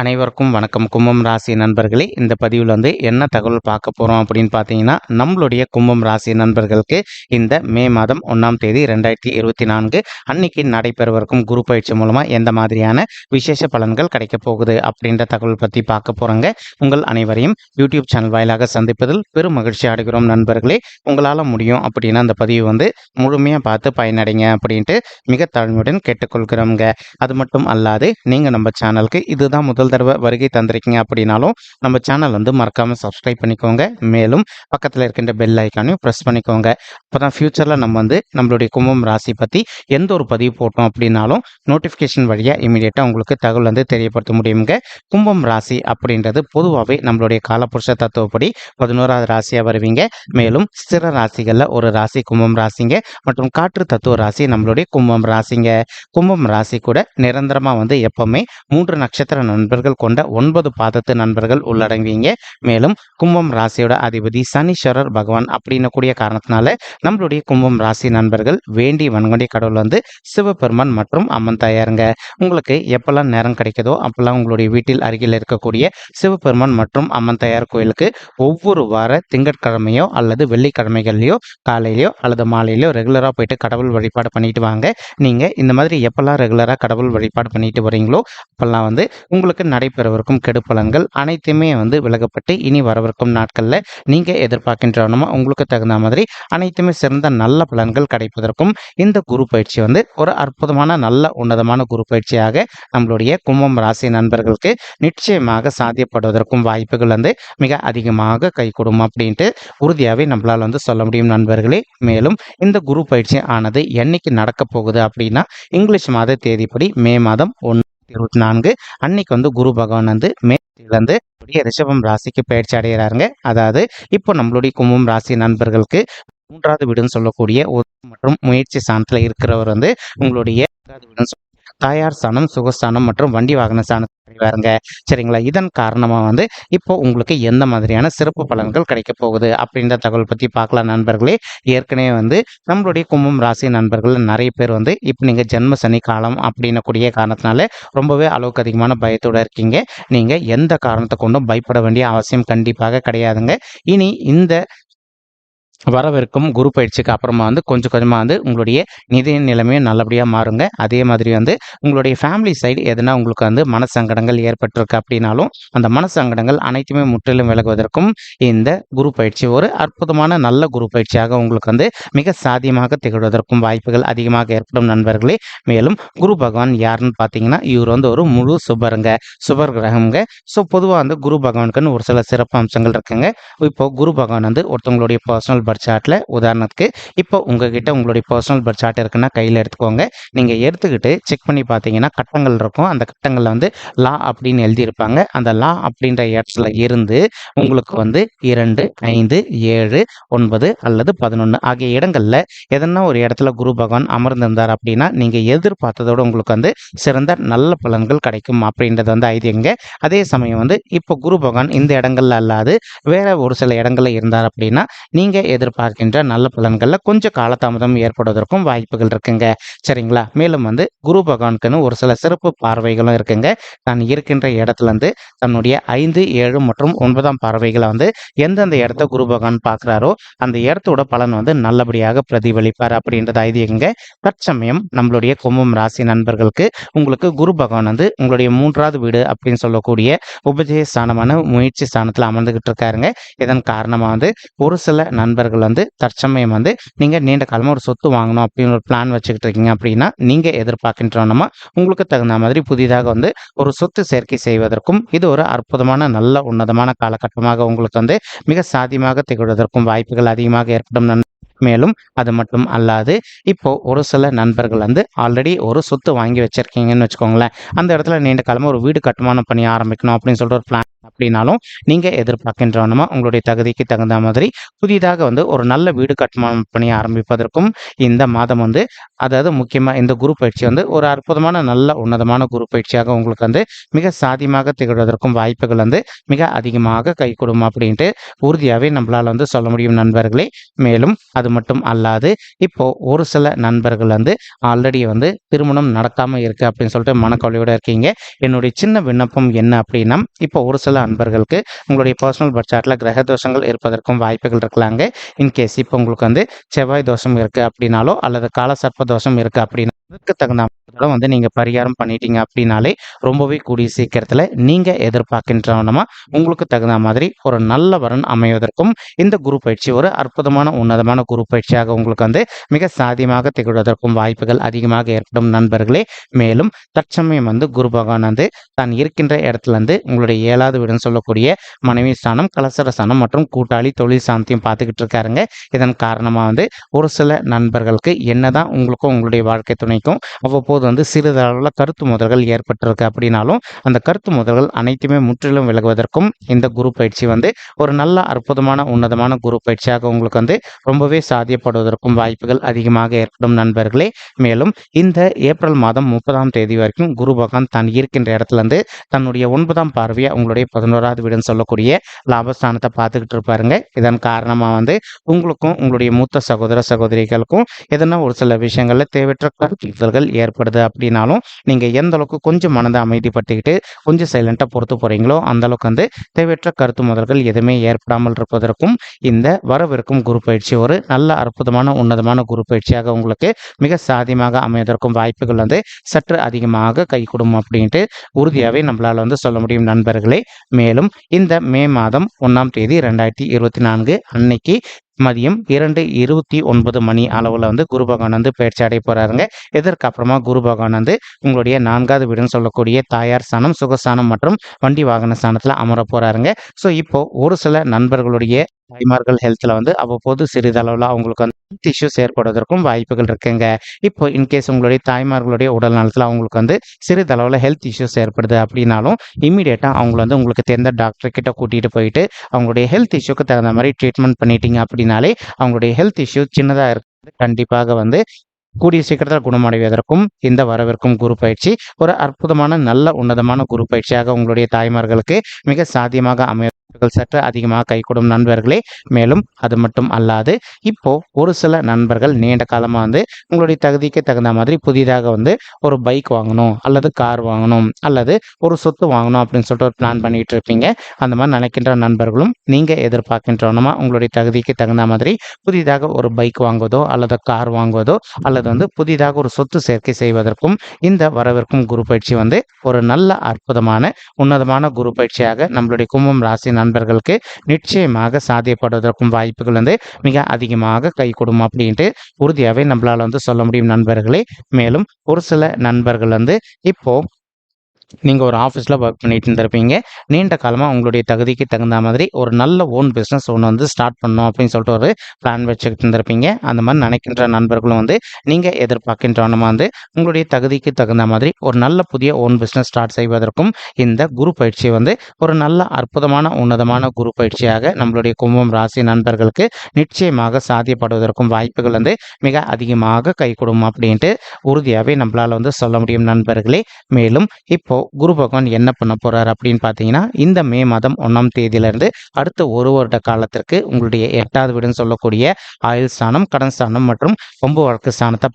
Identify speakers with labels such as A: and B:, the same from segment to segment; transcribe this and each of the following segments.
A: அனைவருக்கும் வணக்கம். கும்பம் ராசி நண்பர்களே இந்த பதிவில் வந்து என்ன தகவல் பார்க்க போகிறோம் அப்படின்னு பார்த்தீங்கன்னா நம்மளுடைய கும்பம் ராசி நண்பர்களுக்கு இந்த மே மாதம் ஒன்றாம் தேதி ரெண்டாயிரத்தி இருபத்தி நான்கு அன்னைக்கு நடைபெறவிருக்கும் குரு பயிற்சி மூலமாக எந்த மாதிரியான விசேஷ பலன்கள் கிடைக்க போகுது அப்படின்ற தகவல் பற்றி பார்க்க போகிறோங்க உங்கள் அனைவரையும் யூடியூப் சேனல் வாயிலாக சந்திப்பதில் பெரும் மகிழ்ச்சி அடைகிறோம் நண்பர்களே. உங்களால் முடியும் அப்படின்னா அந்த பதிவு வந்து முழுமையாக பார்த்து பயனடைங்க அப்படின்ட்டு மிக தாழ்மையுடன் கேட்டுக்கொள்கிறோங்க அது மட்டும் அல்லாது நீங்கள் நம்ம சேனலுக்கு இதுதான் முதல் தடவை வருகை தந்திருக்கீங்க அப்படின்னாலும் நம்ம சேனல் வந்து மறக்காமல் சப்ஸ்கிரைப் பண்ணிக்கோங்க. மேலும் பக்கத்தில் இருக்கின்ற பெல் ஐக்கானையும் ப்ரெஸ் பண்ணிக்கோங்க. அப்போ தான் ஃப்யூச்சரில் நம்ம வந்து நம்மளுடைய கும்பம் ராசி பற்றி எந்த ஒரு பதிவு போட்டோம் அப்படின்னாலும் நோட்டிஃபிகேஷன் வழியாக இமீடியட்டாக உங்களுக்கு தகவல் வந்து தெரியப்படுத்த முடியுங்க. கும்பம் ராசி அப்படின்றது பொதுவாகவே நம்மளுடைய காலப்புருஷ தத்துவப்படி பதினோராவது ராசியாக வருவீங்க. மேலும் ஸ்திர ராசிகளில் ஒரு ராசி கும்பம் ராசிங்க. மற்றும் காற்று தத்துவ ராசி நம்மளுடைய கும்பம் ராசிங்க. கும்பம் ராசி கூட நிரந்தரமாக வந்து எப்பவுமே மூன்று நட்சத்திர நண்பர்கள் கொண்ட ஒன்பது பாதத்து நண்பர்கள் உள்ளடங்குவீங்க மேலும் கும்பம் ராசியோட அதிபதி சனீஸ்வரர் பகவான் அப்படின்னு கூடிய காரணத்தினால நம்மளுடைய கும்பம் ராசி நண்பர்கள் வேண்டி வன்கொண்டி கடவுள் வந்து சிவபெருமான் மற்றும் அம்மன் தாயாருங்க. உங்களுக்கு எப்பெல்லாம் நேரம் கிடைக்குதோ அப்பெல்லாம் உங்களுடைய வீட்டில் அருகில் இருக்கக்கூடிய சிவபெருமான் மற்றும் அம்மன் தாயார் கோயிலுக்கு ஒவ்வொரு வார திங்கட்கிழமையோ அல்லது வெள்ளிக்கிழமைகள்லையோ காலையிலையோ அல்லது மாலையிலையோ ரெகுலராக போயிட்டு கடவுள் வழிபாடு பண்ணிட்டு வாங்க. நீங்கள் இந்த மாதிரி எப்பெல்லாம் ரெகுலராக கடவுள் வழிபாடு பண்ணிட்டு வரீங்களோ அப்பெல்லாம் வந்து உங்களுக்கு நடைபெறவிருக்கும் கெடுப்பலன்கள் அனைத்துமே வந்து விலகப்பட்டு இனி வரவிருக்கும் நாட்களில் நீங்கள் எதிர்பார்க்கின்றனமா உங்களுக்கு தகுந்த மாதிரி அனைத்துமே சிறந்த நல்ல பலன்கள் கிடைப்பதற்கும் இந்த குரு பயிற்சி வந்து ஒரு அற்புதமான நல்ல உன்னதமான குரு பயிற்சியாக நம்மளுடைய கும்பம் ராசி நண்பர்களுக்கு நிச்சயமாக சாத்தியப்படுவதற்கும் வாய்ப்புகள் வந்து மிக அதிகமாக கை கொடுக்கும் அப்படின்ட்டு உறுதியாகவே நம்மளால் வந்து சொல்ல முடியும் நண்பர்களே. மேலும் இந்த குரு பயிற்சி ஆனது என்னைக்கு நடக்க போகுது அப்படின்னா இங்கிலீஷ் மாத தேதிப்படி மே மாதம் ஒன்று இருபத்தி நான்கு. அன்னைக்கு வந்து குரு பகவான் வந்து மே புதிய ரிஷபம் ராசிக்கு பயிற்சி அடைகிறாருங்க. அதாவது இப்போ நம்மளுடைய கும்பம் ராசி நண்பர்களுக்கு மூன்றாவது வீடுன்னு சொல்லக்கூடிய மற்றும் முயற்சி சாணத்தில் இருக்கிறவர் வந்து உங்களுடைய வீடுன்னு தாயார் ஸ்தானம் சுகஸ்தானம் மற்றும் வண்டி வாகன ஸ்தானத்தில் வருங்க சரிங்களா? இதன் காரணமாக வந்து இப்போ உங்களுக்கு எந்த மாதிரியான சிறப்பு பலன்கள் கிடைக்க போகுது அப்படின்ற தகவல் பற்றி பார்க்கலாம் நண்பர்களே. ஏற்கனவே வந்து நம்மளுடைய கும்பம் ராசி நண்பர்கள் நிறைய பேர் வந்து இப்போ நீங்கள் ஜென்ம சனி காலம் அப்படின்ன கூடிய காரணத்தினால ரொம்பவே அளவுக்கு அதிகமான பயத்தோடு இருக்கீங்க. நீங்கள் எந்த காரணத்தை கொண்டும் பயப்பட வேண்டிய அவசியம் கண்டிப்பாக கிடையாதுங்க. இனி இந்த வரவிருக்கும் குரு பயிற்சிக்கு அப்புறமா வந்து கொஞ்சம் கொஞ்சமாக வந்து உங்களுடைய நிதி நிலைமையும் நல்லபடியாக மாறுங்க. அதே மாதிரி வந்து உங்களுடைய ஃபேமிலி சைடு எதனா உங்களுக்கு வந்து மனசங்கடங்கள் ஏற்பட்டிருக்கு அப்படின்னாலும் அந்த மனசங்கடங்கள் அனைத்துமே முற்றிலும் விலகுவதற்கும் இந்த குரு பயிற்சி ஒரு அற்புதமான நல்ல குரு பயிற்சியாக உங்களுக்கு வந்து மிக சாத்தியமாக திகழ்வதற்கும் வாய்ப்புகள் அதிகமாக ஏற்படும் நண்பர்களே. மேலும் குரு பகவான் யாருன்னு பார்த்தீங்கன்னா இவர் வந்து ஒரு முழு சுபருங்க. சுபர் கிரகம்ங்க. ஸோ பொதுவாக வந்து குரு பகவானுக்குன்னு ஒரு சில சிறப்பு அம்சங்கள் இருக்குங்க. இப்போ குரு பகவான் வந்து ஒருத்தவங்களுடைய பர்சனல் பர்த் சார்ட்டில் உதாரணத்துக்கு இப்போ உங்ககிட்ட உங்களுடைய பர்சனல் பர்த் சார்ட் இருக்குன்னா கையில் எடுத்துக்கோங்க. நீங்கள் எடுத்துக்கிட்டு செக் பண்ணி பார்த்தீங்கன்னா கட்டங்கள் இருக்கும். அந்த கட்டங்களில் வந்து லா அப்படின்னு எழுதியிருப்பாங்க. அந்த லா அப்படின்ற இடத்துல இருந்து உங்களுக்கு வந்து இரண்டு ஐந்து ஏழு ஒன்பது அல்லது பதினொன்று ஆகிய இடங்களில் எதனா ஒரு இடத்துல குரு பகவான் அமர்ந்திருந்தார் அப்படின்னா நீங்கள் எதிர்பார்த்ததோட உங்களுக்கு வந்து சிறந்த நல்ல பலன்கள் கிடைக்கும் அப்படின்றது வந்து ஐதீகங்க அதே சமயம் வந்து இப்போ குரு பகவான் இந்த இடங்கள்ல அல்லாது வேற ஒரு சில இடங்கள்ல இருந்தார் அப்படின்னா நீங்கள் எதிர்பார்க்கின்ற நல்ல பலன்களில் கொஞ்சம் காலதாமதம் ஏற்படுவதற்கும் வாய்ப்புகள் இருக்குங்க. சரிங்களா? மேலும் வந்து குரு பகவானுக்குன்னு ஒரு சில சிறப்பு பார்வைகளும் இருக்குங்க. தான் இருக்கின்ற இடத்துல இருந்து தன்னுடைய ஐந்து ஏழு மற்றும் ஒன்பதாம் பார்வைகளை வந்து எந்தெந்த இடத்த குரு பகவான் பார்க்குறாரோ அந்த இடத்தோட பலன் வந்து நல்லபடியாக பிரதிபலிப்பார் அப்படின்றது ஐதீகங்க. தற்சமயம் நம்மளுடைய கும்பம் ராசி நண்பர்களுக்கு உங்களுக்கு குரு பகவான் வந்து உங்களுடைய மூன்றாவது வீடு அப்படின்னு சொல்லக்கூடிய உபஜய ஸ்தானமான முயற்சி ஸ்தானத்தில் அமர்ந்துகிட்டு இருக்காருங்க. இதன் காரணமாக வந்து ஒரு சில நண்பர்கள் வந்து தற்சமயம் வந்து நீங்கள் நீண்ட காலமாக ஒரு சொத்து வாங்கணும் அப்படின்னு ஒரு பிளான் வச்சுக்கிட்டு இருக்கீங்க அப்படின்னா நீங்கள் எதிர்பார்க்கின்றோன்னா உங்களுக்கு தகுந்த மாதிரி புதிதாக வந்து ஒரு சொத்து சேர்க்கை செய்வதற்கும் இது ஒரு அற்புதமான நல்ல உன்னதமான காலகட்டமாக உங்களுக்கு வந்து மிக சாதியமாக திகழ்வதற்கும் வாய்ப்புகள் அதிகமாக ஏற்படும் மேலும் அது மட்டும் அல்லாது இப்போ ஒரு சில நண்பர்கள் வந்து ஆல்ரெடி ஒரு சொத்து வாங்கி வச்சிருக்கீங்கன்னு வச்சுக்கோங்களேன் அந்த இடத்துல நீண்ட காலமாக ஒரு வீடு கட்டுமானம் பண்ணி ஆரம்பிக்கணும் அப்படின்னு சொல்லிட்டு ஒரு பிளான் அப்படின்னாலும் நீங்கள் எதிர்பார்க்கின்றவனமா உங்களுடைய தகுதிக்கு தகுந்த மாதிரி புதிதாக வந்து ஒரு நல்ல வீடு கட்டுமானம் பணியை ஆரம்பிப்பதற்கும் இந்த மாதம் வந்து அதாவது முக்கியமாக இந்த குரு பயிற்சி வந்து ஒரு அற்புதமான நல்ல உன்னதமான குரு பயிற்சியாக உங்களுக்கு வந்து மிக சாதியமாக திகழ்வதற்கும் வாய்ப்புகள் வந்து மிக அதிகமாக கை கொடுக்கும் அப்படின்ட்டு உறுதியாகவே நம்மளால் வந்து சொல்ல முடியும் நண்பர்களே. மேலும் அது மட்டும் அல்லாது இப்போ ஒரு சில நண்பர்கள் வந்து ஆல்ரெடி வந்து திருமணம் நடக்காமல் இருக்கு அப்படின்னு சொல்லிட்டு மனக்கவலையோடு இருக்கீங்க. என்னுடைய சின்ன விண்ணப்பம் என்ன அப்படின்னா இப்போ ஒரு சில அன்பர்களுக்கு உங்களுடைய பர்சனல் பட்ஜெட்டில் கிரக தோஷங்கள் இருப்பதற்கும் வாய்ப்புகள் இருக்கலாங்க. இன்கேஸ் இப்போ உங்களுக்கு வந்து செவ்வாய் தோஷம் இருக்குது அப்படின்னாலோ அல்லது காலசர்ப்ப தோஷம் இருக்குது அப்படின்னா அதுக்கு தகுந்த கூட வந்து நீங்கள் பரிகாரம் பண்ணிட்டீங்க அப்படின்னாலே ரொம்பவே கூடிய சீக்கிரத்தில் நீங்கள் எதிர்பார்க்கின்றவனமா உங்களுக்கு தகுந்த மாதிரி ஒரு நல்ல வரன் அமைவதற்கும் இந்த குரு பயிற்சி ஒரு அற்புதமான உன்னதமான குரு பயிற்சியாக உங்களுக்கு வந்து மிக சாதியமாக திகழ்வதற்கும் வாய்ப்புகள் அதிகமாக ஏற்படும் நண்பர்களே. மேலும் தற்சமயம் வந்து குரு பகவான் வந்து தான் இருக்கின்ற இடத்துல இருந்து உங்களுடைய ஏழாவது வீடுன்னு சொல்லக்கூடிய மனைவி ஸ்தானம் கலசர ஸ்தானம் மற்றும் கூட்டாளி தொழில் சாந்தியும் பார்த்துக்கிட்டு இருக்காருங்க. இதன் காரணமாக வந்து ஒரு சில நண்பர்களுக்கு என்னதான் உங்களுக்கும் உங்களுடைய வாழ்க்கை துணைக்கும் அவ்வப்போது வந்து சிறிதளவில் கருத்து முதல்கள் ஏற்பட்டிருக்கு அப்படின்னாலும் அந்த கருத்து முதல்கள் அனைத்துமே முற்றிலும் விலகுவதற்கும் இந்த குரு பயிற்சி வந்து ஒரு நல்ல அற்புதமான உன்னதமான குரு பயிற்சியாக உங்களுக்கு வந்து ரொம்பவே சாத்தியப்படுவதற்கும் வாய்ப்புகள் அதிகமாக ஏற்படும் நண்பர்களே. மேலும் இந்த ஏப்ரல் மாதம் முப்பதாம் தேதி வரைக்கும் குரு பகவான் தான் இருக்கின்ற இடத்துலேருந்து தன்னுடைய ஒன்பதாம் பார்வையை உங்களுடைய பதினோராவது வீடுன்னு சொல்லக்கூடிய லாபஸ்தானத்தை பார்த்துக்கிட்டு இருப்பாருங்க. இதன் காரணமாக வந்து உங்களுக்கும் உங்களுடைய மூத்த சகோதர சகோதரிகளுக்கும் எதனா ஒரு சில விஷயங்களில் தேவையற்ற கருத்துக்கள் ஏற்படுது அப்படின்னாலும் நீங்கள் எந்த அளவுக்கு கொஞ்சம் மனதை அமைதிப்படுத்திக்கிட்டு கொஞ்சம் சைலண்ட்டாக பொறுத்து போகிறீங்களோ அந்தளவுக்கு வந்து தேவையற்ற கருத்து முதல்கள் எதுவுமே ஏற்படாமல் இருப்பதற்கும் இந்த வரவிருக்கும் குரு பயிற்சி ஒரு நல்ல அற்புதமான உன்னதமான குரு பயிற்சியாக உங்களுக்கு மிக சாதியமாக அமைவதற்கும் வாய்ப்புகள் வந்து சற்று அதிகமாக கை கொடுக்கும் அப்படின்ட்டு உறுதியாகவே நம்மளால் வந்து சொல்ல முடியும் நண்பர்களே. மேலும் இந்த மே மாதம் ஒன்றாம் தேதி ரெண்டாயிரத்தி இருபத்தி நான்கு அன்னைக்கு மதியம் இரண்டு இருபத்தி ஒன்பது மணி அளவில் வந்து குரு பகவான் வந்து பயிற்சி அடைய போகிறாருங்க இதற்கப்புறமா குரு பகவான் வந்து உங்களுடைய நான்காவது வீடுன்னு சொல்லக்கூடிய தாயார் ஸ்தானம் சுகஸ்தானம் மற்றும் வண்டி வாகன ஸ்தானத்தில் அமர போகிறாருங்க ஸோ இப்போ ஒரு சில நண்பர்களுடைய தாய்மார்கள் ஹெல்த்தில் வந்து அவ்வப்போது சிறிதளவில் அவங்களுக்கு வந்து ஹெல்த் இஷ்யூஸ் ஏற்படுவதற்கும் வாய்ப்புகள் இருக்குங்க. இப்போ இன்கேஸ் உங்களுடைய தாய்மார்களுடைய உடல் நலத்தில் அவங்களுக்கு வந்து சிறிதளவில் ஹெல்த் இஷ்யூஸ் ஏற்படுது அப்படின்னாலும் இமீடியட்டாக அவங்கள வந்து உங்களுக்கு தெரிந்த டாக்டர் கிட்ட கூட்டிகிட்டு போயிட்டு அவங்களுடைய ஹெல்த் இஷ்யூக்கு தகுந்த மாதிரி ட்ரீட்மெண்ட் பண்ணிட்டீங்க அப்படின்னாலே அவங்களுடைய ஹெல்த் இஷ்யூ சின்னதாக இருக்குது கண்டிப்பாக வந்து கூடிய சீக்கிரத்தில் குணமடைவதற்கும் இந்த வரவிருக்கும் குரு பயிற்சி ஒரு அற்புதமான நல்ல உன்னதமான குரு பயிற்சியாக உங்களுடைய தாய்மார்களுக்கு மிக சாத்தியமாக அமைய சற்று அதிகமாக கைகூடும் நண்பர்களே. மேலும் அது மட்டும் அல்லாது இப்போ ஒரு சில நண்பர்கள் நீண்ட காலமாக வந்து உங்களுடைய தகுதிக்கு தகுந்த மாதிரி புதிதாக வந்து ஒரு பைக் வாங்கணும் அல்லது கார் வாங்கணும் அல்லது ஒரு சொத்து வாங்கணும் அப்படின்னு சொல்லிட்டு ஒரு பிளான் பண்ணிட்டு இருப்பீங்க. அந்த மாதிரி நினைக்கின்ற நண்பர்களும் நீங்கள் எதிர்பார்க்கின்றவனமா உங்களுடைய தகுதிக்கு தகுந்த மாதிரி புதிதாக ஒரு பைக் வாங்குவதோ அல்லது கார் வாங்குவதோ அல்லது வந்து புதிதாக ஒரு சொத்து சேர்க்கை செய்வதற்கும் இந்த வரவிருக்கும் குரு பயிற்சி வந்து ஒரு நல்ல அற்புதமான உன்னதமான குரு பயிற்சியாக நம்மளுடைய கும்பம் ராசி நண்பர்களுக்கு நிச்சயமாக சாத்தியப்படுவதற்கும் வாய்ப்புகள் வந்து மிக அதிகமாக கை கொடுக்கும் அப்படின்ட்டு உறுதியாகவே நம்மளால் வந்து சொல்ல முடியும் நண்பர்களே. மேலும் ஒரு சில நண்பர்கள் வந்து இப்போ நீங்கள் ஒரு ஆஃபீஸில் ஒர்க் பண்ணிட்டு இருந்திருப்பீங்க. நீண்ட காலமாக உங்களுடைய தகுதிக்கு தகுந்த மாதிரி ஒரு நல்ல ஓன் பிஸ்னஸ் ஒன்று வந்து ஸ்டார்ட் பண்ணணும் அப்படின்னு சொல்லிட்டு ஒரு பிளான் வச்சுக்கிட்டு இருந்திருப்பீங்க. அந்த மாதிரி நினைக்கின்ற நண்பர்களும் வந்து நீங்கள் எதிர்பார்க்கின்றவனமாக வந்து உங்களுடைய தகுதிக்கு தகுந்த மாதிரி ஒரு நல்ல புதிய ஓன் பிஸ்னஸ் ஸ்டார்ட் செய்வதற்கும் இந்த குரு பயிற்சி வந்து ஒரு நல்ல அற்புதமான உன்னதமான குரு பயிற்சியாக நம்மளுடைய கும்பம் ராசி நண்பர்களுக்கு நிச்சயமாக சாத்தியப்படுவதற்கும் வாய்ப்புகள் வந்து மிக அதிகமாக கைகூடும் அப்படின்ட்டு உறுதியாகவே நம்மளால் வந்து சொல்ல முடியும் நண்பர்களே. மேலும் இப்போ குரு பகவான் என்ன பண்ண போறார் அப்படின்னு பார்த்தீங்கன்னா இந்த மே மாதம் ஒன்றாம் தேதியிலிருந்து அடுத்த ஒரு வருட காலத்திற்கு உங்களுடைய எட்டாவது வீடுன்னு சொல்லக்கூடிய ஆயுள் ஸ்தானம் கடன் ஸ்தானம் மற்றும் கொம்பு வழக்கு ஸ்தானத்தை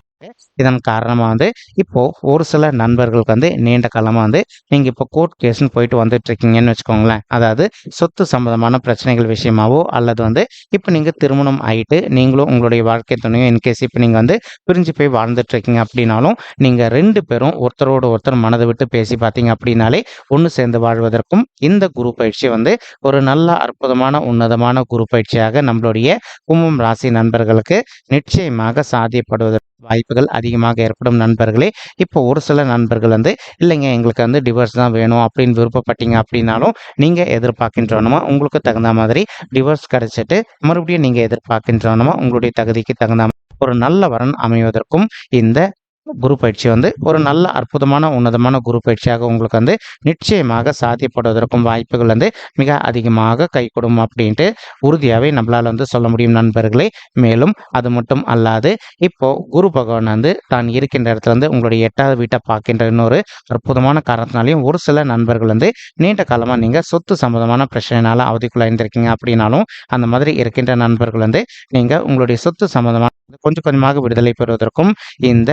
A: இதன் காரணமாக வந்து இப்போது ஒரு சில நண்பர்களுக்கு வந்து நீண்ட காலமாக வந்து நீங்கள் இப்போ கோர்ட் கேஸ்னு போயிட்டு வந்துட்டு இருக்கீங்கன்னு வச்சுக்கோங்களேன். அதாவது சொத்து சம்பந்தமான பிரச்சனைகள் விஷயமாவோ அல்லது வந்து இப்போ நீங்கள் திருமணம் ஆகிட்டு நீங்களும் உங்களுடைய வாழ்க்கை துணையும் இன்கேஸ் இப்போ நீங்கள் வந்து பிரிஞ்சு போய் வாழ்ந்துட்டு இருக்கீங்க அப்படின்னாலும் நீங்கள் ரெண்டு பேரும் ஒருத்தரோட ஒருத்தர் மனதை விட்டு பேசி பார்த்தீங்க அப்படின்னாலே ஒன்று சேர்ந்து வாழ்வதற்கும் இந்த குரு பயிற்சி வந்து ஒரு நல்ல அற்புதமான உன்னதமான குரு பயிற்சியாக நம்மளுடைய கும்பம் ராசி நண்பர்களுக்கு நிச்சயமாக சாதியப்படுவதற்கு வாய்ப்புகள் அதிகமாக ஏற்படும் நண்பர்களே. இப்போ ஒரு சில நண்பர்கள் வந்து இல்லைங்க எங்களுக்கு வந்து டிவோர்ஸ் தான் வேணும் அப்படின்னு விருப்பப்பட்டீங்க அப்படின்னாலும் நீங்கள் எதிர்பார்க்கின்றோனமா உங்களுக்கு தகுந்த மாதிரி டிவோர்ஸ் கிடைச்சிட்டு மறுபடியும் நீங்கள் எதிர்பார்க்கின்றோனமா உங்களுடைய தகுதிக்கு தகுந்த ஒரு நல்ல வரன் அமைவதற்கும் இந்த குரு பயிற்சி வந்து ஒரு நல்ல அற்புதமான உன்னதமான குரு பயிற்சியாக உங்களுக்கு வந்து நிச்சயமாக சாத்தியப்படுவதற்கும் வாய்ப்புகள் வந்து மிக அதிகமாக கை கொடுக்கும் அப்படின்ட்டு உறுதியாகவே நம்மளால் வந்து சொல்ல முடியும் நண்பர்களே. மேலும் அது மட்டும் அல்லாது இப்போ குரு பகவான் வந்து தான் இருக்கின்ற இடத்துல வந்து உங்களுடைய எட்டாவது வீட்டை பார்க்கின்ற இன்னொரு அற்புதமான காரணத்தினாலையும் ஒரு சில நண்பர்கள் வந்து நீண்ட காலமாக நீங்கள் சொத்து சம்மந்தமான பிரச்சனைனால அவதிக்குள்ளாயிருந்திருக்கீங்க அப்படின்னாலும் அந்த மாதிரி இருக்கின்ற நண்பர்கள் வந்து நீங்கள் உங்களுடைய சொத்து சம்மந்தமான கொஞ்சம் கொஞ்சமாக விடுதலை பெறுவதற்கும் இந்த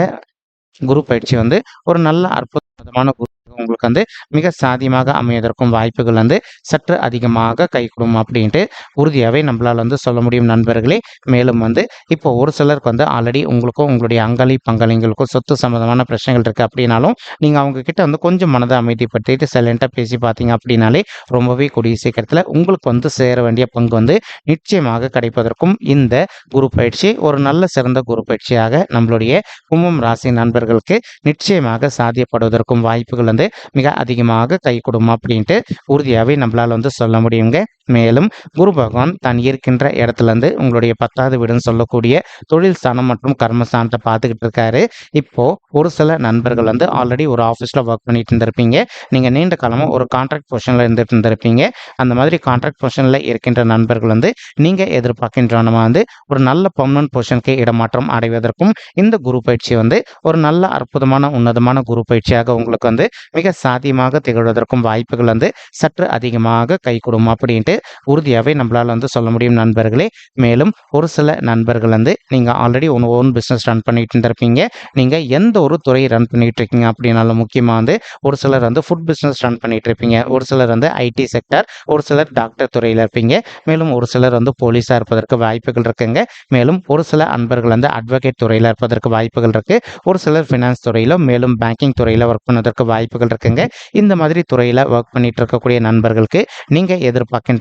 A: குரு பயிற்சி வந்து ஒரு நல்ல அற்புதமான குரு உங்களுக்கு வந்து மிக சாதியமாக அமைவதற்கும் வாய்ப்புகள் வந்து சற்று அதிகமாக கைகூடும் அப்படின்ட்டு உறுதியாகவே நம்மளால் வந்து சொல்ல முடியும் நண்பர்களே. மேலும் வந்து இப்போ ஒரு சிலருக்கு வந்து ஆல்ரெடி உங்களுக்கும் உங்களுடைய அங்காளி பங்காளிங்களுக்கும் சொத்து சம்மந்தமான பிரச்சனைகள் இருக்குது அப்படின்னாலும் நீங்கள் அவங்க கிட்ட வந்து கொஞ்சம் மனதை அமைதிப்படுத்திட்டு சைலண்ட்டாக பேசி பார்த்தீங்க அப்படின்னாலே ரொம்பவே கூடிய சீக்கிரத்தில் உங்களுக்கு வந்து சேர வேண்டிய பங்கு வந்து நிச்சயமாக கிடைப்பதற்கும் இந்த குரு பயிற்சி ஒரு நல்ல சிறந்த குரு பயிற்சியாக நம்மளுடைய கும்பம் ராசி நண்பர்களுக்கு நிச்சயமாக சாத்தியப்படுவதற்கும் வாய்ப்புகள் வந்து மிக அதிகமாக கை கொடுக்கும் அப்படின்ட்டு உறுதியாகவே நம்மளால் வந்து சொல்ல முடியுங்க. மேலும் குரு பகவான் தான் இருக்கின்ற இடத்துல இருந்து உங்களுடைய பத்தாவது வீடுன்னு சொல்லக்கூடிய தொழில் ஸ்தானம் மற்றும் கர்மஸ்தானத்தை பார்த்துக்கிட்டு இருக்காரு. இப்போ ஒரு சில நண்பர்கள் வந்து ஆல்ரெடி ஒரு ஆஃபீஸில் ஒர்க் பண்ணிட்டு இருந்திருப்பீங்க. நீங்கள் நீண்ட காலமாக ஒரு கான்ட்ராக்ட் பொசிஷனில் இருந்துட்டு இருந்திருப்பீங்க. அந்த மாதிரி கான்ட்ராக்ட் பொசிஷனில் இருக்கின்ற நண்பர்கள் வந்து நீங்கள் எதிர்பார்க்கின்றனமா வந்து ஒரு நல்ல பர்மனன்ட் பொசிஷனுக்கு இடமாற்றம் அடைவதற்கும் இந்த குரு பயிற்சி வந்து ஒரு நல்ல அற்புதமான உன்னதமான குரு பயிற்சியாக உங்களுக்கு வந்து மிக சாத்தியமாக திகழ்வதற்கும் வாய்ப்புகள் வந்து சற்று அதிகமாக கை அப்படின்ட்டு அப்படின்ட்டு உறுதியாகவே நம்மளால் வந்து சொல்ல முடியும் நண்பர்களே. மேலும் ஒரு சில நண்பர்கள் வந்து நீங்கள் already one own business run பண்ணிட்டு இருந்திருப்பீங்க. நீங்கள் எந்த ஒரு துறையை ரன் பண்ணிட்டு இருக்கீங்க அப்படின்னாலும் முக்கியமாக வந்து ஒரு சிலர் வந்து ஃபுட் பிஸ்னஸ் ரன் பண்ணிட்டு இருப்பீங்க. ஒரு சிலர் வந்து ஐடி செக்டர் ஒரு சிலர் டாக்டர் துறையில் இருப்பீங்க. மேலும் ஒரு சிலர் வந்து போலீஸாக இருப்பதற்கு வாய்ப்புகள் இருக்குங்க. மேலும் ஒரு சில அன்பர்கள் வந்து அட்வொகேட் துறையில் இருப்பதற்கு வாய்ப்புகள் இருக்கு. ஒரு சிலர் ஃபினான்ஸ் துறையிலும் மேலும் பேங்கிங் துறையில் ஒர்க் பண்ணுவதற்கு வாய்ப்புகள் இருக்குங்க. இந்த மாதிரி துறையில் ஒர்க் பண்ணிட்டு இருக்கக்கூடிய நண்பர்களுக்கு நீங்கள்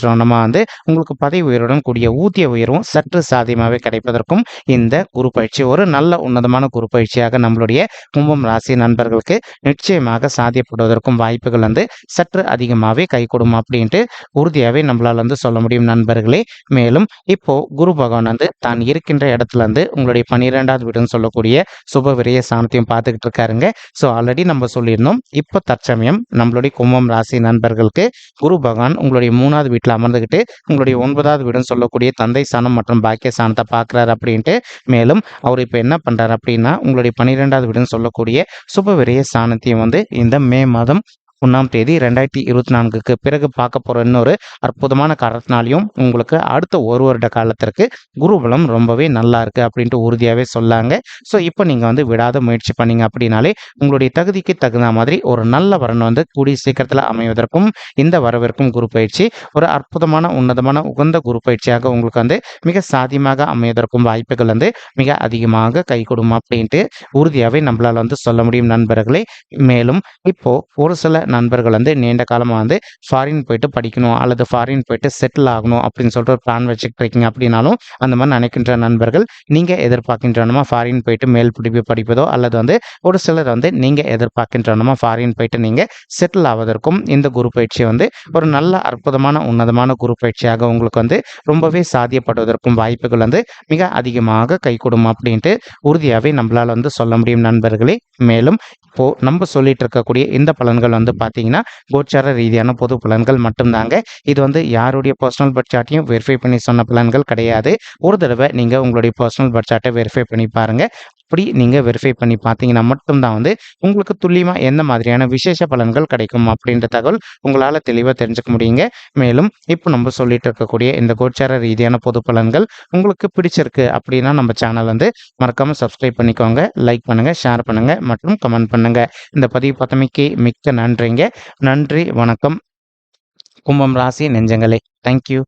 A: எதிர்பார்க்கின்றோமா வந்து உங்களுக்கு பதவி உயர்வுடன் கூடிய ஊதிய உயர்வும் சற்று சாத்தியமாகவே கிடைப்பதற்கும் இந்த குரு பயிற்சி ஒரு நல்ல உன்னதமான குரு பயிற்சியாக நம்மளுடைய கும்பம் ராசி நண்பர்களுக்கு நிச்சயமாக சாத்தியப்படுவதற்கும் வாய்ப்புகள் வந்து சற்று அதிகமாகவே கை அப்படின்ட்டு உறுதியாகவே நம்மளால் வந்து சொல்ல முடியும் நண்பர்களே. மேலும் இப்போ குரு பகவான் வந்து தான் இருக்கின்ற இடத்துல இருந்து உங்களுடைய பன்னிரெண்டாவது வீடுன்னு சொல்லக்கூடிய சுப விரைய சாணத்தையும் பார்த்துக்கிட்டு இருக்காருங்க. ஸோ ஆல்ரெடி நம்ம சொல்லியிருந்தோம் இப்போ தற்சமயம் நம்மளுடைய கும்பம் ராசி நண்பர்களுக்கு குரு பகவான் உங்களுடைய மூணாவது வீட்டில் அமர்ந்துக்கிட்டு உங்களுடைய ஒன்பதாவது வீடுன்னு சொல்லக்கூடிய தந்தை சாணம் மற்றும் பாக்கிய சாணத்தை பார்க்குறாரு அப்படின்ட்டு. மேலும் அவர் இப்போ என்ன பண்ணுறாரு அப்படின்னா உங்களுடைய பன்னிரெண்டாவது வீடுன்னு சொல்லக்கூடிய சுப விரைய சாணத்தையும் வந்து இந்த மே மாதம் ஒன்றாம் தேதி ரெண்டாயிரத்தி இருபத்தி நான்குக்கு பிறகு பார்க்க போகிற இன்னொரு அற்புதமான காரணத்தினாலையும் உங்களுக்கு அடுத்த ஒரு வருட காலத்திற்கு குருபலம் ரொம்பவே நல்லா இருக்குது அப்படின்ட்டு உறுதியாகவே சொல்லாங்க. ஸோ இப்போ நீங்கள் வந்து விடாத முயற்சி பண்ணீங்க அப்படின்னாலே உங்களுடைய தகுதிக்கு தகுந்த மாதிரி ஒரு நல்ல வரன் வந்து கூடிய சீக்கிரத்தில் அமைவதற்கும் இந்த வரவிற்கும் குரு பயிற்சி ஒரு அற்புதமான உன்னதமான உகந்த குரு பயிற்சியாக உங்களுக்கு வந்து மிக சாத்தியமாக அமைவதற்கும் வாய்ப்புகள் வந்து மிக அதிகமாக கை கொடுக்கும் அப்படின்ட்டு உறுதியாகவே நம்மளால் வந்து சொல்ல முடியும் நண்பர்களே. மேலும் இப்போ ஒரு சில நண்பர்கள் வந்து நீண்ட காலமாக வந்து ஃபாரின் போயிட்டு படிக்கணும் அல்லது ஃபாரின் போயிட்டு செட்டில் ஆகணும் அப்படின்னு சொல்லிட்டு ஒரு பிளான் வச்சுக்கிட்டு இருக்கீங்க அப்படின்னாலும் அந்த மாதிரி நினைக்கின்ற நண்பர்கள் நீங்கள் எதிர்பார்க்கின்றனமா ஃபாரின் போயிட்டு மேல் பிடிப்பு படிப்பதோ அல்லது வந்து ஒரு சிலர் வந்து நீங்கள் எதிர்பார்க்கின்றனமா ஃபாரின் போயிட்டு நீங்கள் செட்டில் ஆவதற்கும் இந்த குரு பயிற்சி வந்து ஒரு நல்ல அற்புதமான உன்னதமான குரு பயிற்சியாக உங்களுக்கு வந்து ரொம்பவே சாத்தியப்படுவதற்கும் வாய்ப்புகள் வந்து மிக அதிகமாக கைகூடும் அப்படின்ட்டு உறுதியாகவே நம்மளால் வந்து சொல்ல முடியும் நண்பர்களே. மேலும் இப்போது நம்ம சொல்லிட்டு இருக்கக்கூடிய இந்த பலன்கள் வந்து பார்த்தீங்கன்னா கோச்சார ரீதியான பொது பலன்கள் மட்டும்தாங்க. இது வந்து யாருடைய பர்சனல் பட்ஜாட்டையும் வெரிஃபை பண்ணி சொன்ன பலன்கள் கிடையாது. ஒரு தடவை நீங்கள் உங்களுடைய பர்சனல் பட்ஜாட்டை வெரிஃபை பண்ணி பாருங்க. அப்படி நீங்கள் வெரிஃபை பண்ணி பார்த்தீங்கன்னா மட்டும்தான் வந்து உங்களுக்கு துல்லியமாக எந்த மாதிரியான விசேஷ பலன்கள் கிடைக்கும் அப்படின்ற தகவல் உங்களால் தெளிவாக தெரிஞ்சுக்க முடியுங்க. மேலும் இப்போ நம்ம சொல்லிட்டு இருக்கக்கூடிய இந்த கோச்சார ரீதியான பொது பலன்கள் உங்களுக்கு பிடிச்சிருக்கு அப்படின்னா நம்ம சேனல் வந்து மறக்காமல் சப்ஸ்கிரைப் பண்ணிக்கோங்க லைக் பண்ணுங்கள் ஷேர் பண்ணுங்கள் மற்றும் கமெண்ட் பண்ணுங்கள் இந்த பதிவு பத்தமைக்கு மிக்க நன்றிங்க. நன்றி வணக்கம். கும்பம் ராசி நெஞ்சங்களே. தேங்க்யூ